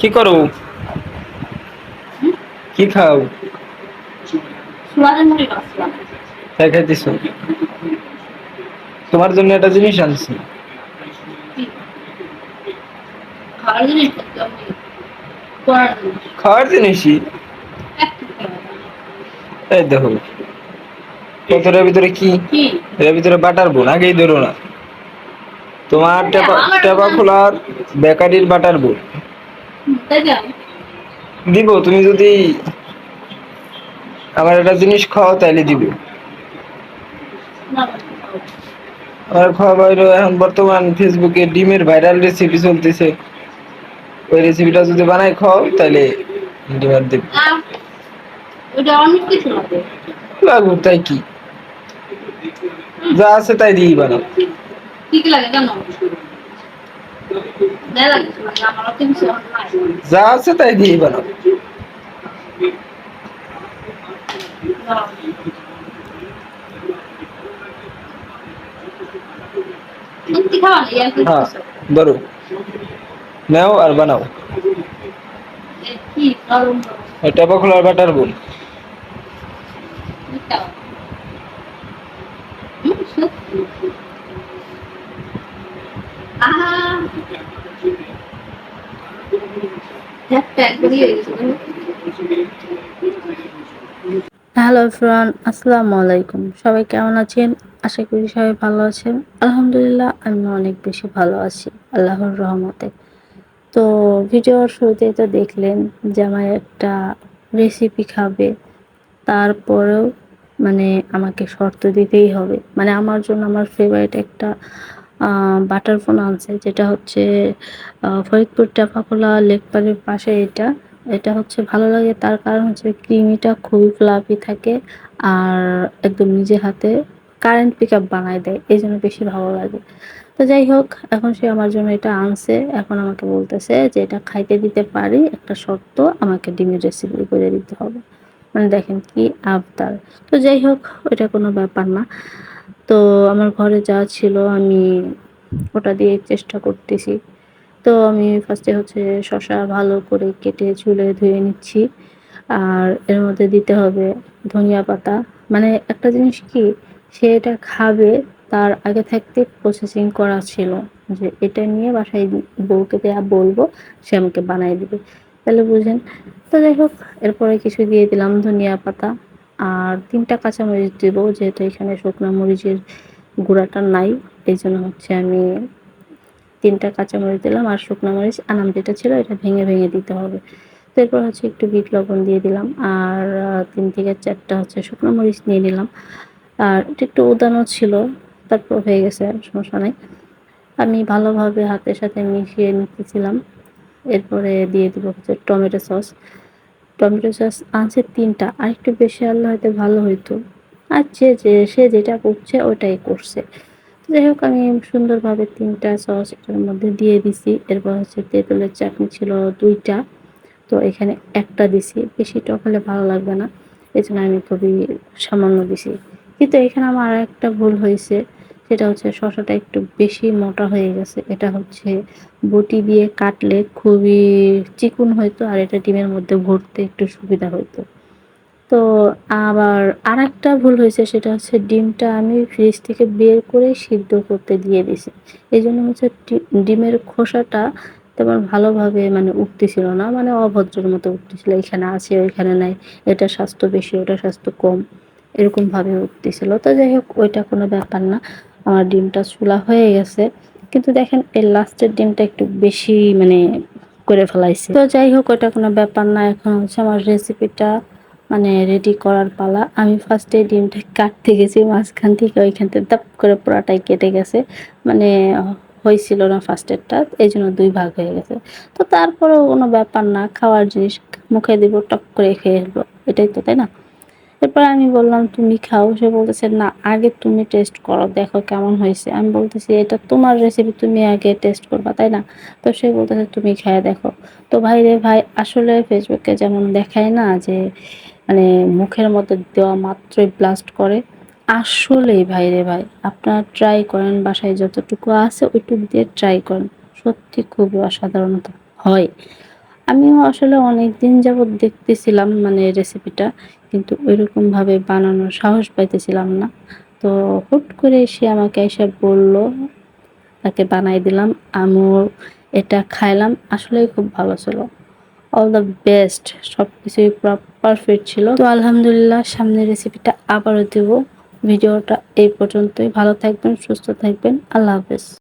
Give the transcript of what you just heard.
কি করো? কি খাও? তোমার জন্য একটা জিনিস আনছি। খাওয়ার জিনিসই। এই দেখো। কতটার ভিতরে কি? এর ভিতরে বাটার বোন আগেই ধরো না। তোমার টেপা খোলার বেকারির বাটার বোন। দিব তুমি যদি আমার একটা জিনিস খাও তাইলে দিব। আমার খাওয়া বাইরে এখন বর্তমান ফেসবুকে ডিমের ভাইরাল রেসিপি চলতেছে। ওই রেসিপিটা যদি বানাই খাও তাহলে ডিমের দেব। ওটা অনেক কিছু লাগবে তাই কি? যা আছে তাই দিই বানাও। কি কি লাগে জানো? দেয় যা আছে তাই দিয়েই বানাও হ্যাঁ ধরো নাও আর বানাও এ কি গরম গরম ওই টেপা খোলার বাটার মিঠাও। আহা। একটা একবারই হয়ে গেছে, বলো। হ্যালো ফ্রান আসসালামু আলাইকুম। সবাই কেমন আছেন? আশা করি সবাই ভালো আছেন। আলহামদুলিল্লাহ, আমি অনেক বেশি ভালো আছি, আল্লাহর রহমতে। তো ভিডিওর শুরুতেই তো দেখলেন যে আমার একটা রেসিপি খাবে, তারপরেও মানে আমাকে শর্ত দিতেই হবে। মানে আমার জন্য আমার ফেভারিট একটা বাটার ফোন আনছে, যেটা হচ্ছে ফরিদপুর টাপাখোলা লেকপাড়ের পাশে এটা। এটা হচ্ছে ভালো লাগে, তার কারণ হচ্ছে ক্রিমিটা খুবই ফ্লাফি থাকে আর একদম নিজে হাতে কারেন্ট পিক আপ বানায় দেয়, এই জন্য বেশি ভালো লাগে। তো যাই হোক, এখন সে আমার জন্য এটা আনছে, এখন আমাকে বলতেছে যে এটা খাইতে দিতে পারি, একটা শর্ত, আমাকে ডিমের রেসিপি করে দিতে হবে। মানে দেখেন কি আবদার। তো যাই হোক ওটা কোনো ব্যাপার না। তো আমার ঘরে যা ছিল আমি ওটা দিয়ে চেষ্টা করতেছি। তো আমি ফার্স্টে হচ্ছে শশা ভালো করে কেটে, চুলে ধুয়ে নিচ্ছি। আর এর মধ্যে দিতে হবে ধনিয়া পাতা। মানে একটা জিনিস কি, সে এটা খাবে, তার আগে থাকতে প্রসেসিং করা ছিল যে এটা নিয়ে বাসায় বউকে দেয়া বলব, সে আমাকে বানাই দিবে। তাহলে বুঝেন। তো যাই হোক, এরপরে কিছু দিয়ে দিলাম ধনিয়া পাতা। আর তিনটা কাঁচামরিচ দিব, যেহেতু এখানে শুকনো মরিচের গুঁড়াটা নাই এই জন্য হচ্ছে আমি তিনটা কাঁচামরিচ দিলাম আর শুকনো মরিচ, আনাম যেটা ছিল এটা ভেঙে ভেঙে দিতে হবে। তো এরপর হচ্ছে একটু বিট লবণ দিয়ে দিলাম আর তিন থেকে চারটা হচ্ছে শুকনো মরিচ নিয়ে নিলাম। আর এটা একটু উদানো ছিল, তারপর হয়ে গেছে সমস্যা নাই। আমি ভালোভাবে হাতের সাথে মিশিয়ে নিতেছিলাম। এরপরে দিয়ে দিব হচ্ছে টমেটো সস। টমেটো সস আনছে তিনটা। আর একটু বেশি আনলে হয়তো ভালো হইতো। আর যে যে, সে যেটা করছে ওটাই করছে। যাই হোক, আমি সুন্দরভাবে তিনটা সস এটার মধ্যে দিয়ে দিছি। এরপর হচ্ছে তেঁতুলের চাটনি ছিল দুইটা। তো এখানে একটা দিছি। বেশি টক হলে ভালো লাগবে না। এই আমি খুবই সামান্য দিছি। কিন্তু এখানে আমার একটা ভুল হয়েছে। সেটা হচ্ছে শসাটা একটু বেশি মোটা হয়ে গেছে। এটা হচ্ছে বটি দিয়ে কাটলে খুবই চিকুন হইতো আর এটা ডিমের মধ্যে ভরতে একটু সুবিধা হইতো। তো আবার আর একটা ভুল হয়েছে, সেটা হচ্ছে ডিমটা আমি ফ্রিজ থেকে বের করে সিদ্ধ করতে দিয়ে দিছি এই জন্য হচ্ছে ডিমের খোসাটা তেমন ভালোভাবে মানে উঠতেছিল না মানে অভদ্রের মতো উঠতেছিল, এখানে আছে, ওইখানে নাই, এটা স্বাস্থ্য বেশি, ওটা স্বাস্থ্য কম, এরকমভাবে উঠতেছিল। তো যাই হোক, ওইটা কোনো ব্যাপার না। আমার ডিমটা চুলা হয়ে গেছে। কিন্তু দেখেন, এই লাস্টের ডিমটা একটু বেশি মানে করে ফেলাইছে। তো যাই হোক ওইটা কোনো ব্যাপার না। এখন হচ্ছে আমার রেসিপিটা মানে রেডি করার পালা। আমি ফার্স্টে ডিমটা কাটতে গেছি, মাঝখান থেকে ওইখান থেকে দাপ করে পুরাটাই কেটে গেছে। মানে হয়েছিল না ফার্স্টেরটা এই জন্য দুই ভাগ হয়ে গেছে। তো তারপরেও কোনো ব্যাপার না, খাওয়ার জিনিস মুখে দিব, টক করে খেয়ে ফেলব এটাই তো, তাই না? এরপর আমি বললাম, তুমি খাও। সে বলতেছে, না, আগে তুমি টেস্ট করো, দেখো কেমন হয়েছে। আমি বলতেছি, এটা তোমার রেসিপি তুমি আগে টেস্ট করবা, তাই না? তো সে বলতেছে, তুমি খেয়ে দেখো। তো ভাই রে ভাই, আসলে ফেসবুকে যেমন দেখায় না যে মানে মুখের মধ্যে দেওয়া মাত্রই ব্লাস্ট করে, আসলেই ভাই রে ভাই, আপনারা ট্রাই করেন, বাসায় যতটুকু আছে ওইটুকু দিয়ে ট্রাই করেন। সত্যি খুবই অসাধারণত হয়। আমিও আসলে অনেক দিন যাবৎ দেখতেছিলাম মানে রেসিপিটা কিন্তু ওইরকম ভাবে বানানোর সাহস পাইতেছিলাম না। তো হুট করে সে আমাকে এসে বলল, তাকে বানাই দিলাম, আমিও এটা খাইলাম, আসলেই খুব ভালো ছিল। অল দ্য বেস্ট সব কিছুই পুরো পারফেক্ট ছিল। তো আলহামদুলিল্লাহ, সামনের রেসিপিটা আবারও দেবো। ভিডিওটা এই পর্যন্তই। ভালো থাকবেন, সুস্থ থাকবেন। আল্লাহ হাফেজ।